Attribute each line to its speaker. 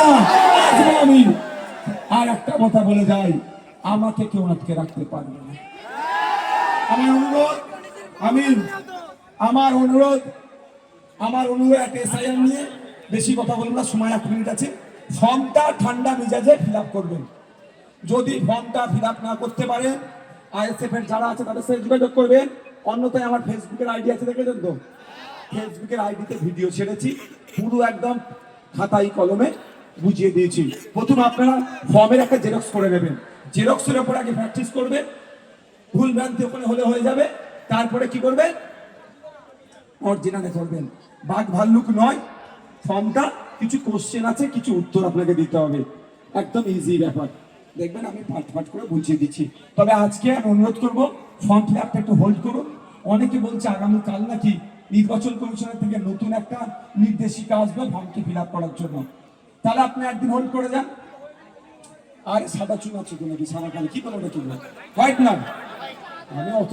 Speaker 1: না আমি। আর একটা কথা বলে যাই, আমাকে কেউ আটকে রাখতে পারবে না। আমার অনুরোধ, আমি আমার অনুরোধ আমার অনুরোধ একটা এসআইআর নিয়ে বেশি কথা বলব না, সময় এক মিনিট আছে। ফর্মটা ঠান্ডা মেজাজে ফিল আপ করবেন। যদি ফর্মটা ফিল আপ না করতে পারে আইএসএফ এর যারা আছে তাদের সাথে যোগাযোগ করবেন। অন্যথায় আমার ফেসবুকের আইডি আছে, দেখেছেন তো? ফেসবুকের আইডিতে ভিডিও ছেড়েছি, পুরো একদম খাতাই কলমে। বুঝিয়ে দিয়েছি। প্রথম আপনারা ফর্মের একটা জেরক্স করে নেবেন। জেরক্সের ওপর আগে প্র্যাকটিস করবেন ভুল ভ্রান্তি ওখানে হলে হয়ে যাবে। তারপরে কি করবেন? অরিজিনালে করবেন। বাঘ ভাল্লুক নয়। ফর্মটা কিছু কোশ্চেন আছে, কিছু উত্তর আপনাকে দিতে হবে। একদম ইজি ব্যাপার। দেখবেন আমি পাট পাট করে বুঝিয়ে দিচ্ছি। তবে আজকে আমি অনুরোধ করব ফর্ম ফিল আপটা একটু হোল্ড করুন। অনেকে বলছে আগামীকাল নাকি নির্বাচন কমিশনের থেকে নতুন একটা নির্দেশিকা আসবে ফর্মকে ফিল করার জন্য। তাহলে আপনি একদিন হোল্ড করে যান। আর সাদা চুন আছে কোনো নাকি সাদা কি বলো নাকি হোয়াইট না আমি অত